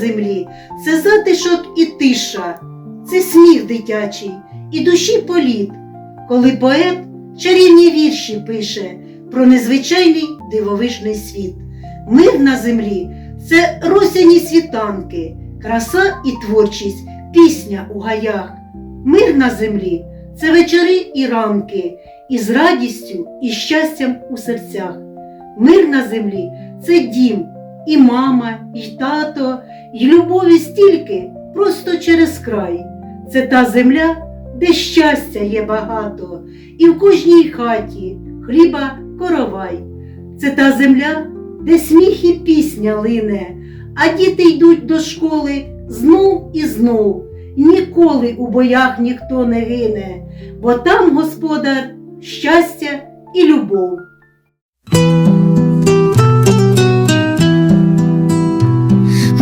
землі це затишок і тиша, це сміх дитячий і душі політ, коли поет чарівні вірші пише про незвичайний дивовижний світ. Мир на землі це росяні світанки, краса і творчість, пісня у гаях. Мир на землі це вечори і ранки, із радістю і щастям у серцях. Мир на землі це дім, і мама, і тато, і любові стільки просто через край. Це та земля, де щастя є багато, і в кожній хаті хліба коровай. Це та земля, де сміх і пісня лине, а діти йдуть до школи знов і знов. Ніколи у боях ніхто не гине, бо там господар щастя і любов.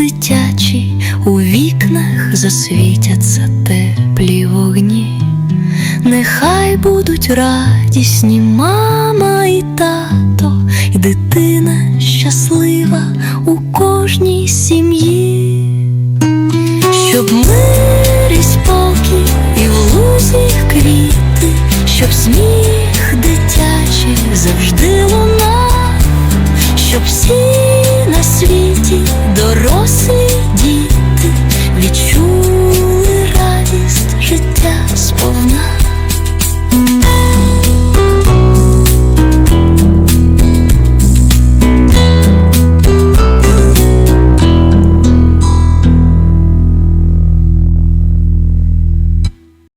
дитячі, у вікнах засвітяться теплі вогні, нехай будуть радісні мама і тато, і дитина щаслива у кожній сім'ї, щоб мир